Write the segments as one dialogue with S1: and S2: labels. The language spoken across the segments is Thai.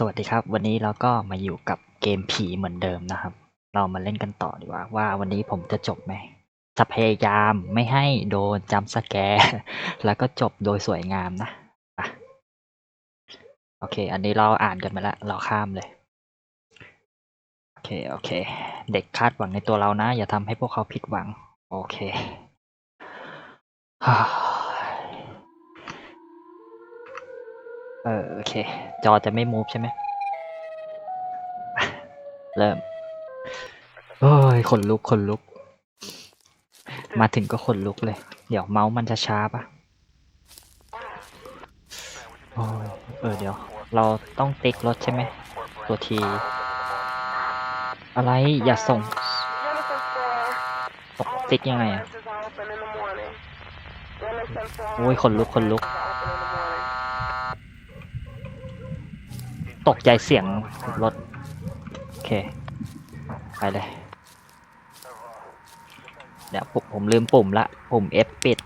S1: สวัสดีครับ วันนี้เราก็มาอยู่กับเกมผีเหมือนเดิมนะครับ เรามาเล่นกันต่อดีกว่า ว่าวันนี้ผมจะจบไหมจะพยายามไม่ให้โดนจำสแกร์แล้วก็จบโดยสวยงามนะอะโอเค อันนี้เราอ่านกันมาแล้ว เราข้ามเลย โอเค โอเค เด็กคาดหวังในตัวเรานะ อย่าทำให้พวกเขาผิดหวัง โอเค ฮ่า เออโอเค จอจะไม่มูฟใช่ไหมเริ่มโอ้ยขนลุกขนลุก มาถึงก็ขนลุกเลย เดี๋ยวเมาส์มันจะช้าปะโอ้ยเออเดี๋ยว เราต้องติ๊กรถใช่ไหมตัวที อะไรอย่าส่งติ๊กยังไงอะโอ้ยขนลุกขนลุก ตกใจเสียงรถ โอเค ไปเลย เดี๋ยวผมผมลืมปุ่มละ ปุ่ม F ปิด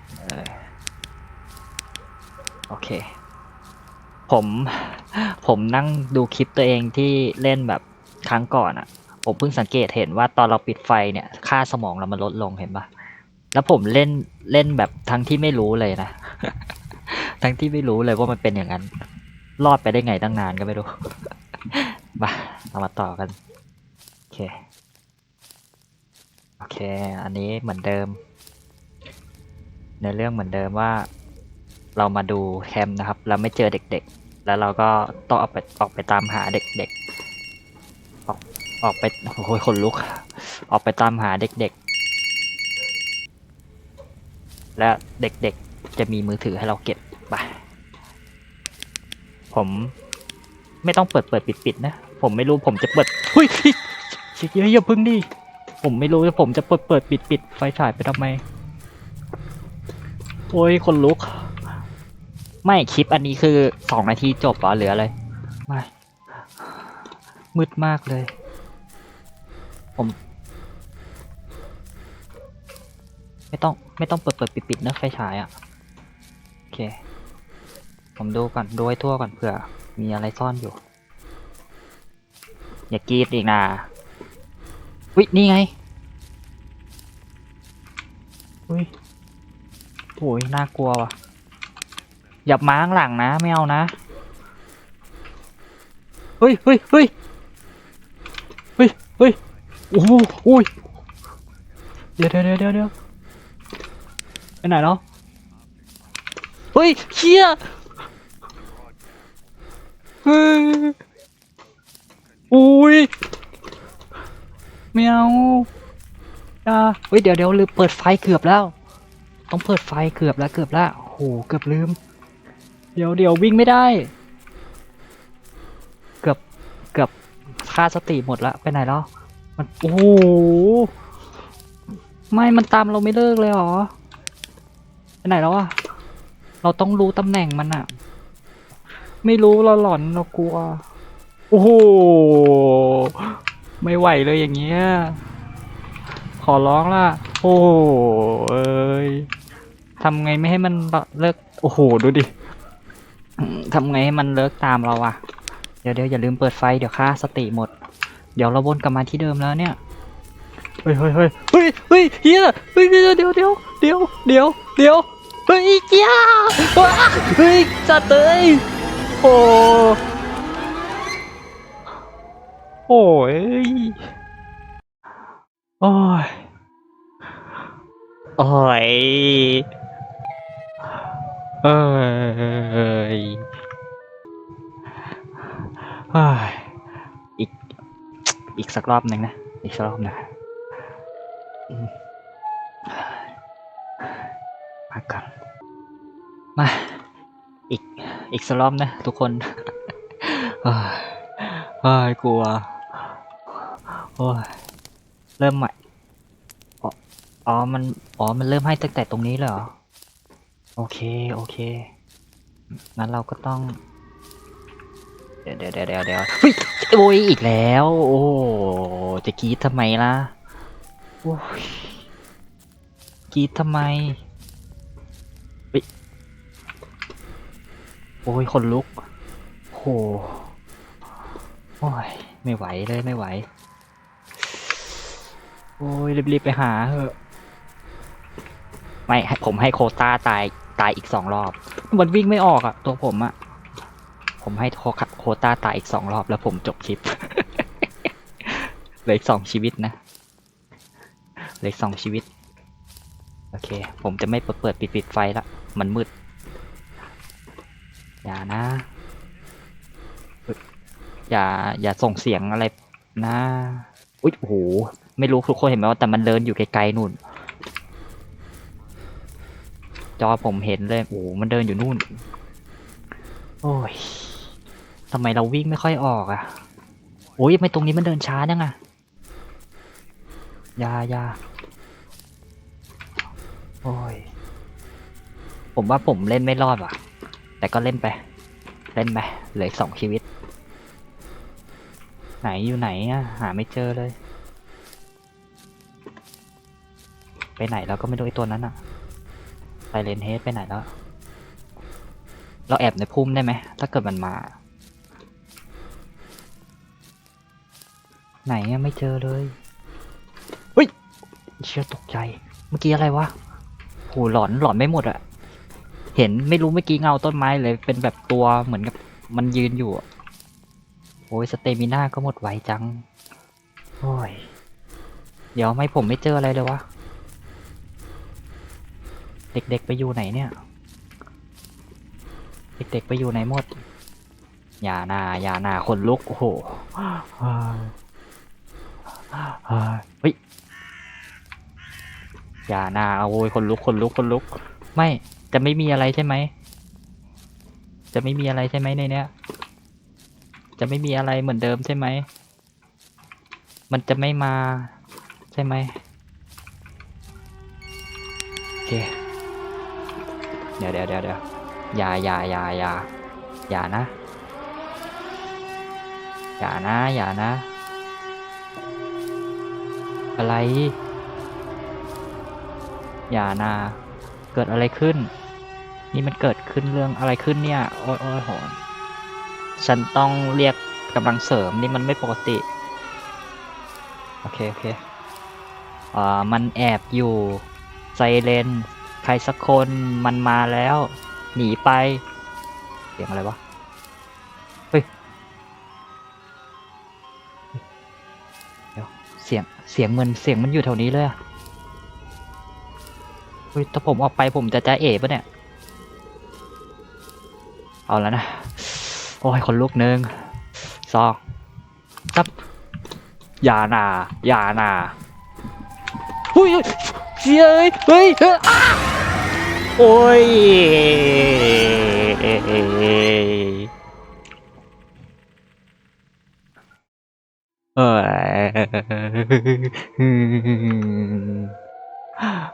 S1: โอเค ผม ผมนั่งดูคลิปตัวเองที่เล่นแบบครั้งก่อนอะ่ะ ผมเพิ่งสังเกตเห็นว่าตอนเราปิดไฟเนี่ย ค่าสมองเรามันลดลงเห็นปะแล้วผมเล่นเล่นแบบทั้งที่ไม่รู้เลยนะ ทั้งที่ไม่รู้เลยว่ามันเป็นอย่างนั้น รอดไปได้ไงตั้งนานก็ไม่รู้ มาเรามาต่อกัน โอเค โอเค อันนี้เหมือนเดิม ในเรื่องเหมือนเดิมว่า เรามาดูแคมป์นะครับ เราไม่เจอเด็กๆ แล้วเราก็ต้องออกไปออกไปตามหาเด็กๆ ออกออกไปโอ้ยขนลุก ออกไปตามหาเด็กๆ และเด็กๆ จะมีมือถือให้เราเก็บไป ผมไม่ต้องเปิดเปิดปิดปิดนะ ผมไม่รู้ผมจะเปิดเฮ้ยเฮ้ยอย่าพึ่งดิผมไม่รู้ว่าผมจะเปิดเปิดปิดปิดไฟฉายไปทำไม โอ้ยคนลุก ไม่คลิปอันนี้คือสองนาทีจบเหรอหรืออะไรไม่มืดมากเลย ผม ไม่ต้องไม่ต้องเปิดเปิดปิดปิดนะไฟฉายอะ่ะ โอเค ผมดูก่อนดูให้ทั่วก่อนเผื่อ มีอะไรซ่อนอยู่ อย่ากรีดอีกนะวินี่ไงอุ้ยโอ้ยน่ากลัวว่ะอย่ามาข้างหลังนะไม่เอานะเฮ้ยเฮ้ยเฮ้ยเฮ้ยเฮ้ยโอ้โหอุ้ยเดี๋ยวเดี๋ยวเดี๋ยวเดี๋ยวไปไหนเนาะเฮ้ยเชี่ย อุ้ยไม่เอาอย่าเฮ้ยเดี๋ยวเดี๋ยวลืมเปิดไฟเกือบแล้ว ต้องเปิดไฟเกือบแล้วเกือบแล้วโอ้โหเกือบลืม เดี๋ยวเดี๋ยววิ่งไม่ได้ เกือบเกือบค่าสติหมดแล้วไปไหนแล้วมันโอ้โหไม่มันตามเราไม่เลิกเลยเหรอไปไหนแล้วอะเราต้องรู้ตำแหน่งมันอะ ไม่รู้เราหลอนเรากลัว โอ้โห ไม่ไหวเลยอย่างเงี้ย ขอร้องล่ะ โอ้โหเอ้ยทำไงไม่ให้มันเลิก โอ้โห ดูดิอืมทำไงให้มันเลิกตามเราอะเดี๋ยวเดี๋ยวอย่าลืมเปิดไฟเดี๋ยวค่าสติหมด เดี๋ยวเราวนกลับมาที่เดิมแล้วเนี่ย เฮ้ยเฮ้ยเฮ้ยเฮ้ยเฮ้ยเฮียเฮ้ยเดี๋ยวเดี๋ยวเดี๋ยวเดี๋ยวเดี๋ยวเดี๋ยวเฮ้ยเจ้าว้าเฮ้ยจัดเลย โอ้โอ้ยโอ้ยโอ้ยเอ้ยอีก อีกสักรอบหนึ่งนะ อีกสักรอบนะมพักก่อนมา อีก อีกสักรอบนะ ทุกคนเฮ้ยเฮ้ยกลัว โอ้ย เริ่มใหม่อ๋ออ๋อ มัน อ๋อ มันเริ่มให้ตั้งแต่ตรงนี้เลยเหรอ โอเค โอเค งั้นเราก็ต้อง เดี๋ยวเดี๋ยวเดี๋ยวเดี๋ยวเดี๋ยวเฮ้ยโอ้ย อีกแล้ว โอ้ จะกรีดทำไมล่ะ โอ้ยกรีดทำไม โอ้ยคนลุกโหโอ้ยไม่ไหวเลยไม่ไหว โอ้ยรีบๆไปหาเถอะไม่ผมให้โคต้าตายตายอีกสองรอบ มันวิ่งไม่ออกอะตัวผมอะผมให้โคโคต้าตายอีกสองรอบแล้วผมจบคลิปเหลืออีกสองชีวิตนะเหลืออีกสองชีวิต โอเค ผมจะไม่เปิดเปิดปิดปิดไฟละ มันมืด อย่านะ อย่า อย่าส่งเสียงอะไรนะ อุ๊ยโอ้โห ไม่รู้ทุกคนเห็นไหมว่าแต่มันเดินอยู่ไกลๆนู่น จอผมเห็นเลย โอ้โห มันเดินอยู่นู่น โอ้ยทำไมเราวิ่งไม่ค่อยออกอะ่ะ โอ้ยทำไมตรงนี้มันเดินช้าจังอะอยายาโอ้ย ผมว่าผมเล่นไม่รอดว่ะ แต่ก็เล่นไป เล่นไปเหลือสองชีวิต ไหนอยู่ไหนอะหาไม่เจอเลย ไปไหนเราก็ไม่รู้ไอ้ตัวนั้นอะไซเลนเฮดไปไหนแล้ว เราแอบในพุ่มได้ไหม ถ้าเกิดมันมา ไหนอะไม่เจอเลยเฮ้ยเชื่อตกใจ เมื่อกี้อะไรวะโหหลอนหลอนไม่หมดอะ เห็นไม่รู้เมื่อกี้เงาต้นไม้เลย เป็นแบบตัวเหมือนกับมันยืนอยู่อะโอ้ยสเตมิน่าก็หมดไวจังโอ้ยเดี๋ยวไม่ผมไม่เจออะไรเลยวะ เด็กๆไปอยู่ไหนเนี่ย เด็กๆไปอยู่ไหนหมด อย่าหนาอย่าหนาคนลุกโอ้โหเฮ้ยอย่าหนาโอ้ยคนลุกคนลุกคนลุก ไม่ จะไม่มีอะไรใช่ไหม จะไม่มีอะไรใช่ไหมในเนี้ย จะไม่มีอะไรเหมือนเดิมใช่ไหม มันจะไม่มาใช่ไหมโอเค เดี๋ยวเดี๋ยวเดี๋ยวเดี๋ยวอย่าอย่าอย่าอย่าอย่านะ อย่านะอย่านะ อะไร อย่านะเกิดอะไรขึ้น นี่มันเกิดขึ้นเรื่องอะไรขึ้นเนี่ย โอ้ยโอ้ยโหยฉันต้องเรียกกำลังเสริมนี่มันไม่ปกติ โอเค โอเคอ่ามันแอบอยู่ไซเลนใครสักคนมันมาแล้ว หนีไป เสียงอะไรวะ เฮ้ย เดี๋ยว เสียง เสียงมันเสียงมันอยู่แถวนี้เลยอะเฮ้ยถ้าผมออกไปผมจะจะเอ๋ปะเนี่ย เอาแล้วนะ โอ้ยคนลุกหนึ่งสองซับอย่าหนาอย่าหนาเฮ้ยเฮ้ยเฮ้ยเฮ้ยอ้าโอ้ยเอ้ย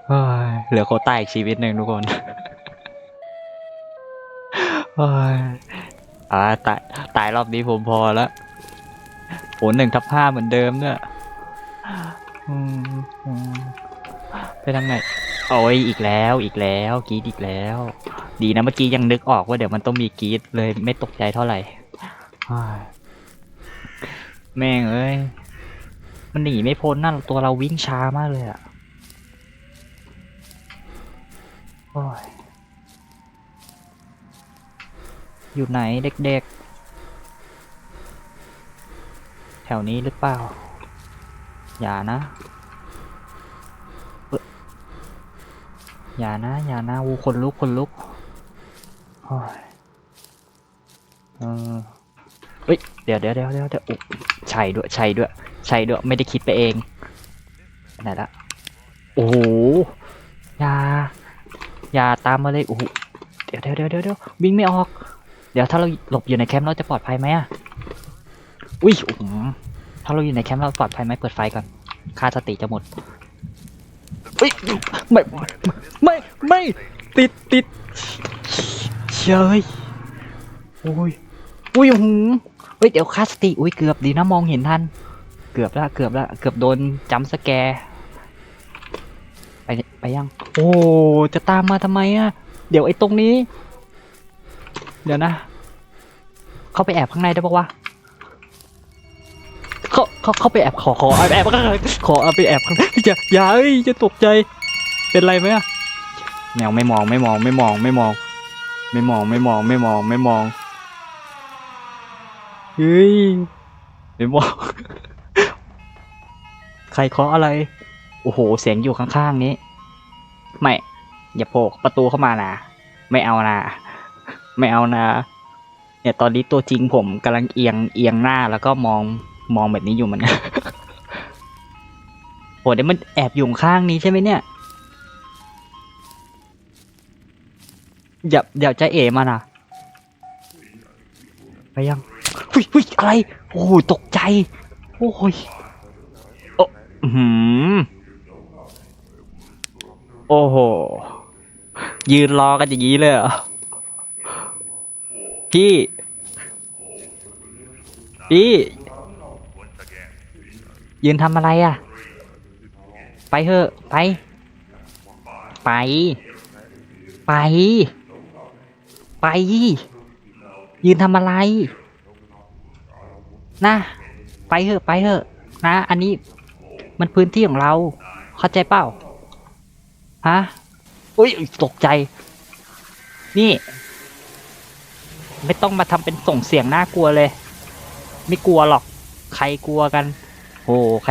S1: เฮ้ยเหลือโคต้าอีกชีวิตหนึ่งทุกคนเฮ้ย อ่าตายตายรอบนี้ผมพอแล้วโหหนึ่งทับห้าเหมือนเดิมเนี่ยไปทางไหนโอ้ยอีกแล้วอีกแล้วกีดอีกแล้ว ดีนะเมื่อกี้ยังนึกออกว่าเดี๋ยวมันต้องมีกีดเลยไม่ตกใจเท่าไหร่แม่งเอ้ยมันหนีไม่พ้นนั่นตัวเราวิ่งช้ามากเลยอะโอ้ย อยู่ไหนเด็กๆ แถวนี้หรือเปล่า อย่านะ อย่านะ อย่านะวูคนลุกคนลุกโอ้ยเออเฮ้ย เดี๋ยวเดี๋ยวเดี๋ยวเดี๋ยวเดี๋ยวใช่ด้วย ใช่ด้วย ใช่ด้วย ไม่ได้คิดไปเอง ไหนละ โอ้โหอย่าอย่าตามมาเลย โอ้โห เดี๋ยวเดี๋ยวเดี๋ยวเดี๋ยววิ่งไม่ออก เดี๋ยวถ้าเราหลบอยู่ในแคมป์เราจะปลอดภัยไหมอะ อุ้ยโอ้โหถ้าเราอยู่ในแคมป์เราปลอดภัยไหมเปิดไฟก่อน ค่าสติจะหมดเฮ้ยไม่ไม่ไม่ติดติดเชยโอ้ยอุ้ยโอ้โหเฮ้ยเดี๋ยวค่าสติอุ้ยเกือบดีนะมองเห็นทันเกือบละเกือบละเกือบโดนจัมสแกร์ไปไปยัง โอ้จะตามมาทำไมอะ เดี๋ยวไอ้ตรงนี้ เดี๋ยวนะ เข้าไปแอบข้างในได้ปะวะเขาเขาเขาไปแอบขอขอแอบแอบขอเอาไปแอบอย่าอย่าเอ้ยจะตกใจ เป็นไรไหมอะแมวไม่มองไม่มองไม่มองไม่มอง ไม่มองไม่มองไม่มองไม่มองเฮ้ยไม่มองใครเคาะอะไร โอ้โห เสียงอยู่ข้างๆนี้ ไม่ อย่าโผล่ประตูเข้ามานะ ไม่เอานะ ไม่เอานะ เนี่ยตอนนี้ตัวจริงผมกำลังเอียงเอียงหน้าแล้วก็มองมองแบบนี้อยู่เหมือนกันโหเดี๋ยวมันแอบอยู่ข้างนี้ใช่ไหมเนี่ยอย่าอย่าใจเอ๋มานะไปยังหุยหุยอะไร โอ้ตกใจ โอ้ยโอ้อื้อหืมโอ้โหยืนรอกันอย่างนี้เลยเหรอ พี่พี่ยืนทำอะไรอะ ไปเถอะ ไป ไป ไป ไป ยืนทำอะไร นะ ไปเถอะ ไปเถอะ นะ อันนี้ มันพื้นที่ของเรา เข้าใจเปล่า ฮะ อุ้ย ตกใจ นี่ ไม่ต้องมาทำเป็นส่งเสียงน่ากลัวเลย ไม่กลัวหรอก ใครกลัวกันโอ้ใคร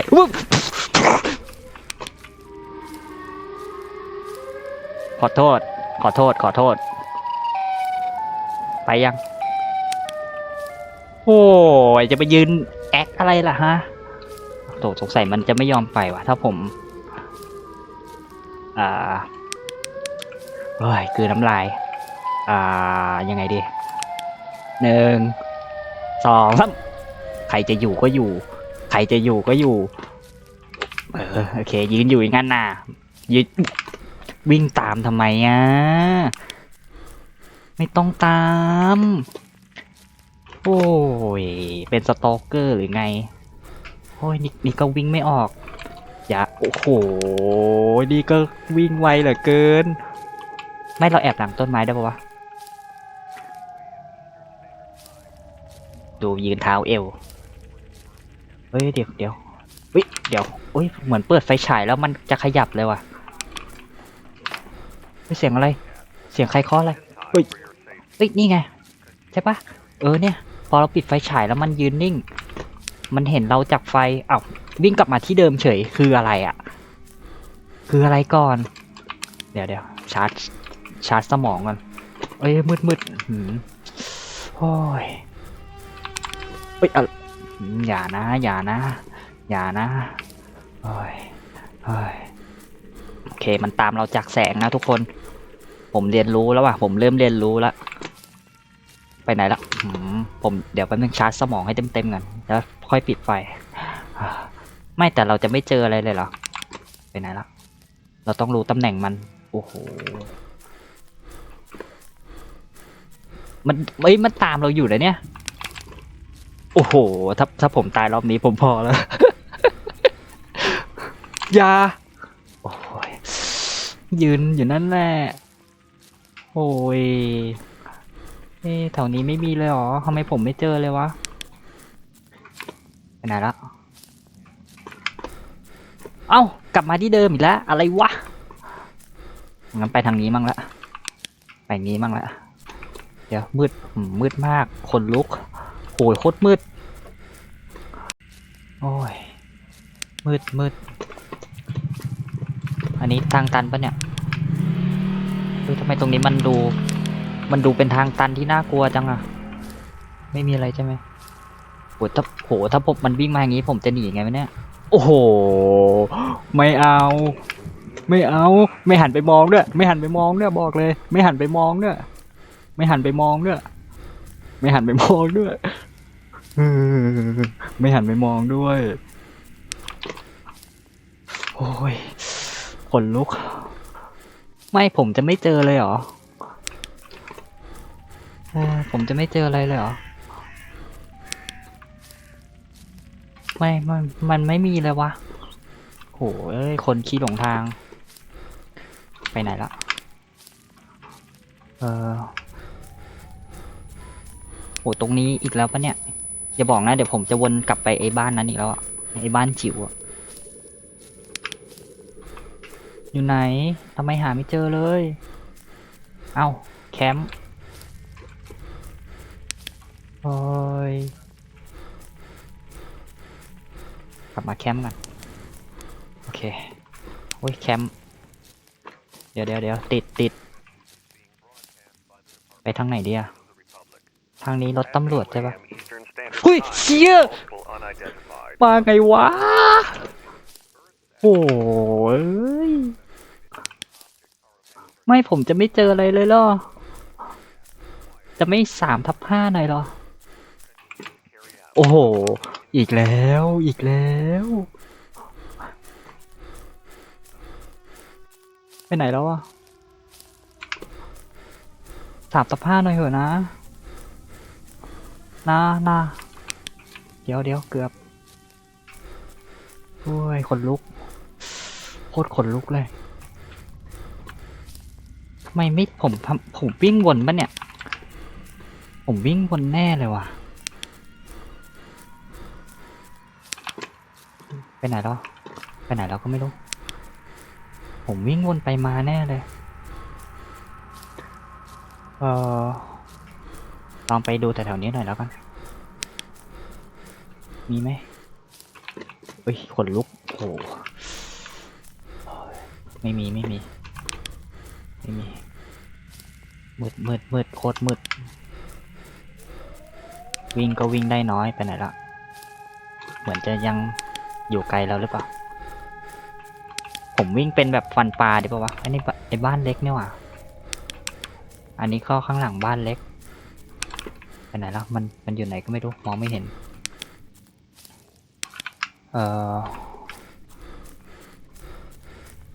S1: ขอโทษ ขอโทษ ขอโทษ ไปยัง โอ้ยจะไปยืนแอคอะไรล่ะฮะโตสงสัยมันจะไม่ยอมไปว่ะถ้าผม อ่าเฮ้ยคือน้ำลาย อ่า ยังไงดี หนึ่งสองสามใครจะอยู่ก็อยู่ ใครจะอยู่ก็อยู่เออโอเค ยืนอยู่อย่างนั้นน่ะยืนวิ่งตามทำไมอะไม่ต้องตาม โอ้ย เป็นสตอกเกอร์หรือไง โอ้ยนี่นี่ก็วิ่งไม่ออก อย่า โอ้โห นี่ก็วิ่งไวเหลือเกิน ไม่เราแอบหลังต้นไม้ได้ปะวะ ดูยืนเท้าเอว เฮ้ยเดี๋ยวเดี๋ยวเฮ้ยเดี๋ยวเฮ้ยเหมือนเปิดไฟฉายแล้วมันจะขยับเลยว่ะเสียงอะไร เสียงใครเคาะอะไร เฮ้ย เฮ้ยนี่ไง ใช่ปะเออเนี่ย พอเราปิดไฟฉายแล้วมันยืนนิ่ง มันเห็นเราจากไฟอ้าววิ่งกลับมาที่เดิมเฉยคืออะไรอะ่ะ คืออะไรก่อน เดี๋ยวเดี๋ยวชาร์จชาร์จสมองก่อนเอ้ยมืดมืดหืมโอ้ย เฮ้ยอะอย่านะ อย่านะ อย่านะโอ้ยโอ้ยโอเค มันตามเราจากแสงนะทุกคน ผมเรียนรู้แล้วว่ะ ผมเริ่มเรียนรู้แล้ว ไปไหนละผมเดี๋ยวแป๊บนึงชาร์จสมองให้เต็มๆก่อนแล้วค่อยปิดไฟ ไม่แต่เราจะไม่เจออะไรเลยเหรอ ไปไหนละ เราต้องรู้ตำแหน่งมัน โอ้โห มันเอ้ย มันตามเราอยู่เลยเนี่ย โอ้โห ถ้าถ้าผมตายรอบนี้ผมพอแล้วอยา โอ้ย ยืนอยู่นั่นแหละ โอ้ย เอ๊ะแถวนี้ไม่มีเลยเหรอทำไมผมไม่เจอเลยวะ ไปไหนละ เอ้า กลับมาที่เดิมอีกแล้ว อะไรวะ งั้นไปทางนี้มั่งละ ไปงี้มั่งละ เดี๋ยวมืดหืมมืดมาก คนลุกโอ้ยโคตรมืด โอ้ย มืดมืดอันนี้ทางตันปะเนี่ยเฮ้ยทำไมตรงนี้มันดู มันดูเป็นทางตันที่น่ากลัวจังอะไม่มีอะไรใช่ไหมโหถ้าโหถ้าผมมันวิ่งมาอย่างนี้ผมจะหนีไงวะเนี่ย โอ้โห ไม่เอา ไม่เอา ไม่หันไปมองด้วย ไม่หันไปมองด้วยบอกเลย ไม่หันไปมองด้วย ไม่หันไปมองด้วย ไม่หันไปมองด้วยเออไม่หันไปมองด้วย โอ้ยขนลุก ไม่ผมจะไม่เจอเลยเหรอผมจะไม่เจออะไรเลยเหรอ ไม่มันมันไม่มีเลยวะโหเอ้ย คนขี่หลงทาง ไปไหนละ เออโหตรงนี้อีกแล้วปะเนี่ย อย่าบอกนะ เดี๋ยวผมจะวนกลับไปไอ้บ้านนั้นอีกแล้วอะไอ้บ้านจิ๋วอะ อยู่ไหนทำไมหาไม่เจอเลย เอาแคมป์โอ้ยกลับมาแคมป์กันโอเคโอ้ยแคมป์เดี๋ยวเดี๋ยวเดี๋ยวติดติดไปทางไหนดีอะทางนี้รถตำรวจใช่ปะหุ้ยเชี่ยมาไงวะ โอ้ยไม่ผมจะไม่เจออะไรเลยเหรอ จะไม่สามทับห้าหน่อยเหรอ โอ้โห อีกแล้ว อีกแล้ว ไปไหนแล้วอะสามทับห้าหน่อยเถอะนะ นะนะเดี๋ยวเดี๋ยวเกือบ โอ้ยขนลุกโค ตรขนลุกเลยทำไมไม่ผมทำผมวิ่งวนปะเนี่ย ผมวิ่งวนแน่เลยว่ะ ไปไหนแล้ว ไปไหนแล้วก็ไม่รู้ ผมวิ่งวนไปมาแน่เลย เออลองไปดูแถวๆนี้หน่อยแล้วกัน มีไหมเฮ้ยขนลุกโอ้โห ไม่มีไม่มีไม่มีมืดมืดมืดโคตรมืด วิ่งก็วิ่งได้น้อยไปไหนละเหมือนจะยังอยู่ไกลแล้วหรือเปล่า ผมวิ่งเป็นแบบฟันปลาดีป่าวะอันนี้บไอ้บ้านเล็กเนี่ยว่ะอันนี้ข้าข้างหลังบ้านเล็กไปไหนล้วมันมันอยู่ไหนก็ไม่รู้มองไม่เห็น เออ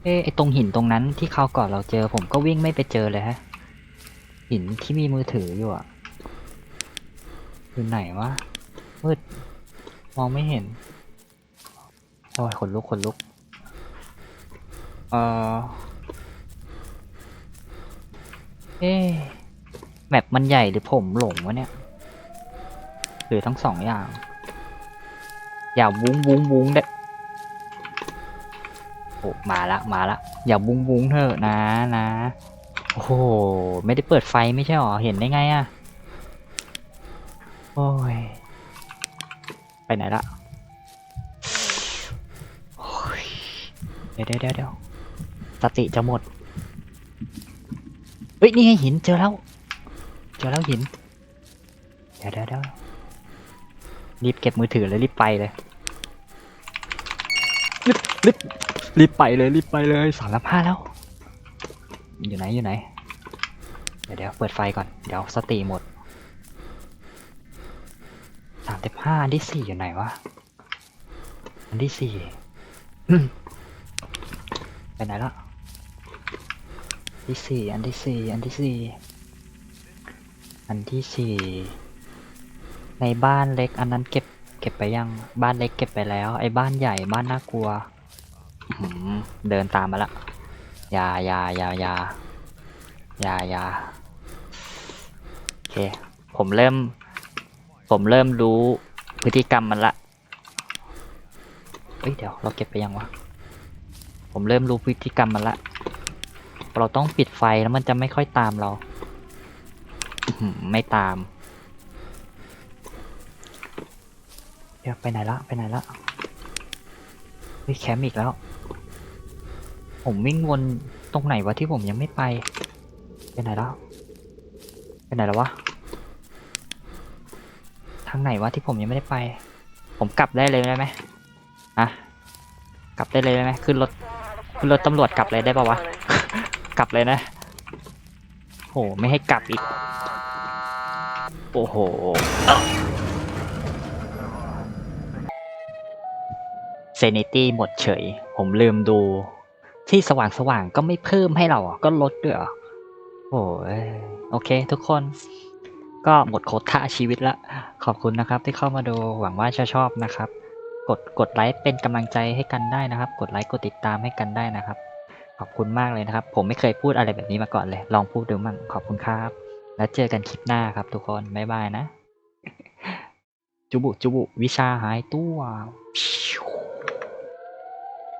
S1: เอะไอตรงหินตรงนั้นที่เขาวก่อนเราเจอ ผมก็วิ่งไม่ไปเจอเลยฮะ หินที่มีมือถืออยู่อะอยู่ไหนวะมืดมองไม่เห็นโอ้ยขนลุกขนลุก เออเอ๊แมปมันใหญ่หรือผมหลงวะเนี่ย หรือทั้งสองอย่าง อย่าวุ้งวุ้งวุ้งเด้ โอ้มาละมาละอย่าวุ้งวุ้งเถอะนะนะโอ้โหไม่ได้เปิดไฟไม่ใช่หรอเห็นได้ไงอะโอ้ยไปไหนละเดี๋ยวเดี๋ยวเดี๋ยวสติจะหมดเฮ้ยนี่ไงหินเจอแล้วเจอแล้วหินเดี๋ยวเดี๋ยวเดี๋ยวรีบเก็บมือถือเลยรีบไปเลยรีบรีบ รีบไปเลยรีบไปเลยสามรับห้าแล้ว อยู่ไหนอยู่ไหน เดี๋ยวเดี๋ยวเปิดไฟก่อน เดี๋ยวสติหมดสามสิบห้าอันที่สี่อยู่ไหนวะ อันที่สี่ไปไหนละอันที่สี่อันที่สี่อันที่สี่อันที่สี่ในบ้านเล็กอันนั้นเก็บเก็บไปยังบ้านเล็กเก็บไปแล้ว ไอ้บ้านใหญ่บ้านน่ากลัว อื้อหือเดินตามมาละยายายายายายาโอเค ผมเริ่ม ผมเริ่มรู้พฤติกรรมมันละเอ้ยเดี๋ยวเราเก็บไปยังวะ ผมเริ่มรู้พฤติกรรมมันละ เราต้องปิดไฟแล้วมันจะไม่ค่อยตามเรา ไม่ตาม เดี๋ยวไปไหนละ ไปไหนละเฮ้ยแคมป์อีกแล้ว ผมวิ่งวนตรงไหนวะที่ผมยังไม่ไปไปไหนแล้วไปไหนแล้ววะทางไหนวะที่ผมยังไม่ได้ไป ผมกลับได้เลยได้ไหมอะกลับได้เลยได้ไหมขึ้นรถขึ้นรถตำรวจกลับเลยได้ปะวะ กลับเลยนะโหไม่ให้กลับอีก โอ้โหเซนิตี้หมดเฉย ผมลืมดู ที่สว่างสว่างๆก็ไม่เพิ่มให้เราก็ลดด้วยโอ้ยโอเค ทุกคน ก็หมดโคต้าชีวิตละขอบคุณนะครับ ที่เข้ามาดูหวังว่าจะชอบนะครับ กดกดไลค์เป็นกำลังใจให้กันได้นะครับ กดไลค์กดติดตามให้กันได้นะครับ ขอบคุณมากเลยนะครับ ผมไม่เคยพูดอะไรแบบนี้มาก่อนเลย ลองพูดดูมั่งขอบคุณครับ แล้วเจอกันคลิปหน้าครับ ทุกคนบ๊ายบายนะจุบุจุบุวิชาหายตัว